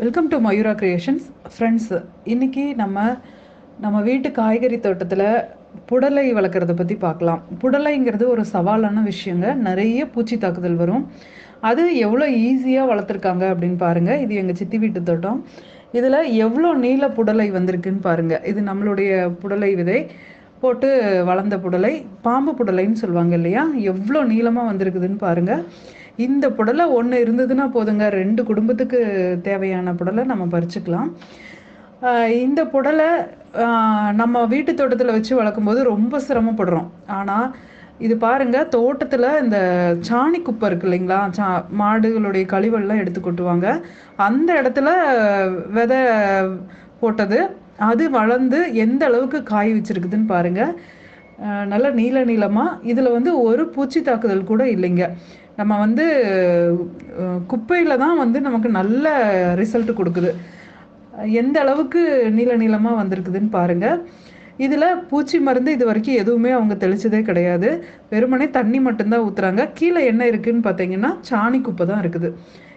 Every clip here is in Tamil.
Welcome to Mayura creations friends இன்றைக்கி நம்ம நம்ம வீட்டு காய்கறி தோட்டத்தில் புடலை வளர்க்குறத பற்றி பார்க்கலாம். புடலைங்கிறது ஒரு சவாலான விஷயங்க. நிறைய பூச்சி தாக்குதல் வரும். அது எவ்வளோ ஈஸியாக வளர்த்துருக்காங்க அப்படின்னு பாருங்கள் இது எங்கள் சித்தி வீட்டு தோட்டம். இதில் எவ்வளோ நீல புடலை வந்திருக்குன்னு பாருங்கள் இது நம்மளுடைய புடலை விதை. போட்டு வளர்ந்த புடலை. பாம்பு புடலைன்னு சொல்லுவாங்க இல்லையா? எவ்வளோ நீளமாக வந்திருக்குதுன்னு பாருங்கள் இந்த புடலை ஒன்று இருந்ததுன்னா போதுங்க. ரெண்டு குடும்பத்துக்கு தேவையான புடலை நம்ம பறிச்சுக்கலாம். இந்த புடலை நம்ம வீட்டு தோட்டத்தில் வச்சு வளர்க்கும்போது ரொம்ப சிரமப்படுறோம். ஆனால் இது பாருங்க தோட்டத்தில் இந்த சாணி குப்பை இருக்கு இல்லைங்களா? சா மாடுகளுடைய கழிவெல்லாம் எடுத்து கொட்டுவாங்க. அந்த இடத்துல விதை போட்டது. அது வளர்ந்து எந்த அளவுக்கு காய் வச்சிருக்குதுன்னு பாருங்க. நல்ல நீல நீளமாக இதில் வந்து ஒரு பூச்சி தாக்குதல் கூட இல்லைங்க. நம்ம வந்து குப்பையில் தான் வந்து நமக்கு நல்ல ரிசல்ட் கொடுக்குது. எந்த அளவுக்கு நீல நீளமாக வந்திருக்குதுன்னு பாருங்கள் இதில் பூச்சி மருந்து இது வரைக்கும் எதுவுமே அவங்க தெளிச்சதே கிடையாது. வெறுமனே தண்ணி மட்டும்தான் ஊற்றுறாங்க கீழே என்ன இருக்குதுன்னு பார்த்தீங்கன்னா சாணி குப்பை தான் இருக்குது.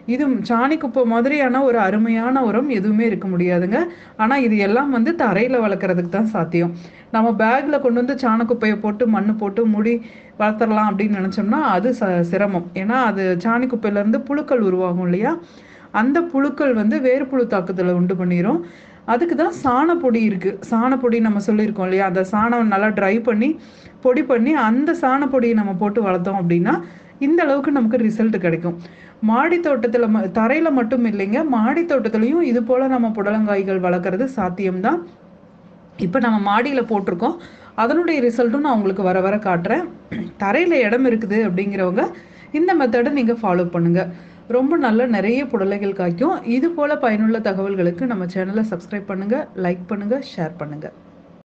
இது சாணி குப்பை மாதிரியான ஒரு அருமையான உரம் எதுவுமே இருக்க முடியாதுங்க. ஆனால் இது எல்லாம் வந்து தரையில் வளர்க்குறதுக்கு தான் சாத்தியம். நம்ம பேக்கில் கொண்டு வந்து சாணக்குப்பையை போட்டு மண் போட்டு முடி வளர்த்துடலாம் அப்படின்னு நினச்சோம்னா அது ச சிரமம். ஏன்னா அது சாணி குப்பையிலேருந்து புழுக்கள் உருவாகும் இல்லையா? அந்த புழுக்கள் வந்து வேறுபுழு தாக்குதலை உண்டு பண்ணிடும் அதுக்கு தான் சாணப்பொடி இருக்குது சாணப்பொடி நம்ம சொல்லியிருக்கோம் இல்லையா? அந்த சாணம் நல்லா ட்ரை பண்ணி பொடி பண்ணி அந்த சாணப்பொடியை நம்ம போட்டு வளர்த்தோம் அப்படின்னா இந்த அளவுக்கு நமக்கு ரிசல்ட் கிடைக்கும். மாடி தோட்டத்தில் ம தரையில் மட்டும் இல்லைங்க. மாடி தோட்டத்துலேயும் இது போல் நம்ம புடலங்காய்கள் வளர்க்குறது சாத்தியம்தான். இப்போ நம்ம மாடியில் போட்டிருக்கோம். அதனுடைய ரிசல்ட்டும் நான் உங்களுக்கு வர வர காட்டுறேன். தரையில் இடம் இருக்குது அப்படிங்கிறவங்க இந்த மெத்தடை நீங்கள் ஃபாலோ பண்ணுங்கள் ரொம்ப நல்ல நிறைய புடலைகள் காய்க்கும். இது போல் பயனுள்ள தகவல்களுக்கு நம்ம சேனலை சப்ஸ்கிரைப் பண்ணுங்கள் லைக் பண்ணுங்கள் ஷேர் பண்ணுங்கள்